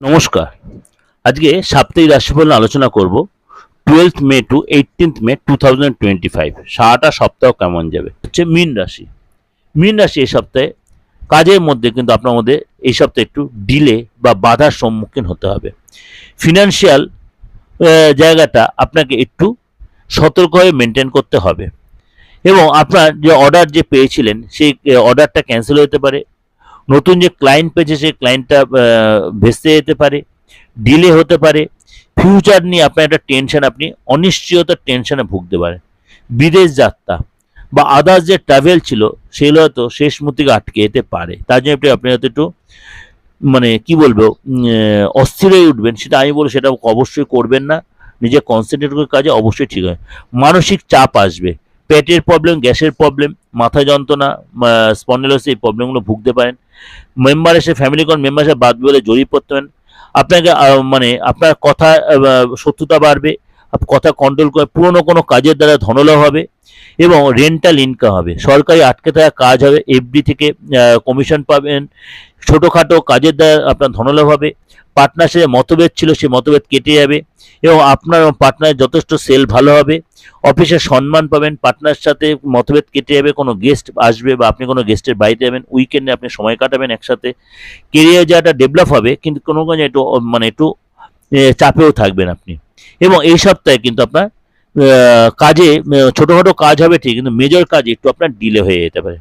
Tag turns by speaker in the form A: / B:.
A: নমস্কার। আজকে সাপ্তাহিক রাশিফল আলোচনা করব। Twelfth May to eighteenth May two thousand twenty five সারাটা সপ্তাহ কেমন যাবে? হচ্ছে মিন রাশি। মিন রাশি এই সপ্তাহে কাজের মধ্যে কিন্তু আপনার মধ্যে এই সপ্তাহে একটু ডিলে বা বাধার সম্মুখীন হতে হবে। ফিনান্সিয়াল জায়গাটা আপনাকে একটু সতর্কভাবে মেনটেন করতে হবে। এবং আপনার যে অর্ডার যে পেয়েছিলেন, সেই অর্ডারটা ক্যান্সেল হতে পারে। নতুন যে ক্লায়েন্ট পেয়েছে, সেই ক্লায়েন্টটা ভেস্তে যেতে পারে ডিলে হতে পারে। ফিউচার নিয়ে আপনার একটা টেনশন আপনি অনিশ্চয়তার টেনশনে ভুগতে পারেন। বিদেশ যাত্রা বা আদার্স যে ট্রাভেল ছিল, সেগুলো হয়তো শেষ মুহূর্তে আটকে যেতে পারে। তার জন্য একটু আপনি হয়তো একটু মানে কি বলব অস্থির হয়ে উঠবেন। সেটা আমি বলব, সেটা অবশ্যই করবেন না। নিজে কনসেন্ট্রেট করে কাজে অবশ্যই ঠিক হয়। মানসিক চাপ আসবে। পেটের প্রবলেম গ্যাসের প্রবলেম মাথা যন্ত্রণা স্পন্ডেলোসিস এই প্রবলেমগুলো ভুগতে পারেন। মেম্বার এসে ফ্যামিলি কোন মেম্বার এসে বাদ বলে জড়িয়ে পড়তে পারেন। আপনাকে মানে আপনার কথা শত্রুতা বাড়বে। কথা কন্ট্রোল করে, পুরনো কোনো কাজের দ্বারা ধনলাভ হবে এবং রেন্টাল ইনকাম হবে। সরকারি আটকে থাকা কাজ হবে এফডি থেকে কমিশন পাবেন। ছোটোখাটো কাজের দ্বারা আপনার ধনলাভ হবে। পার্টনার সাথে মতভেদ ছিল, সেই মতভেদ কেটে যাবে এবং আপনার এবং পার্টনারের যথেষ্ট সেল ভালো হবে। অফিসে সম্মান পাবেন পার্টনার সাথে মতভেদ কেটে যাবে, কোনো গেস্ট আসবে বা আপনি কোনো গেস্টের বাড়িতে যাবেন উইকেন্ডে আপনি সময় কাটাবেন একসাথে। কেরিয়ার যাটা ডেভেলপ হবে, কিন্তু কোনো কোনো একটু মানে একটু চাপেও থাকবেন আপনি। এবং এই সপ্তাহে কিন্তু আপনার কাজে ছোটোখাটো কাজ হবে ঠিক কিন্তু মেজর কাজ একটু আপনার ডিলে হয়ে যেতে পারে।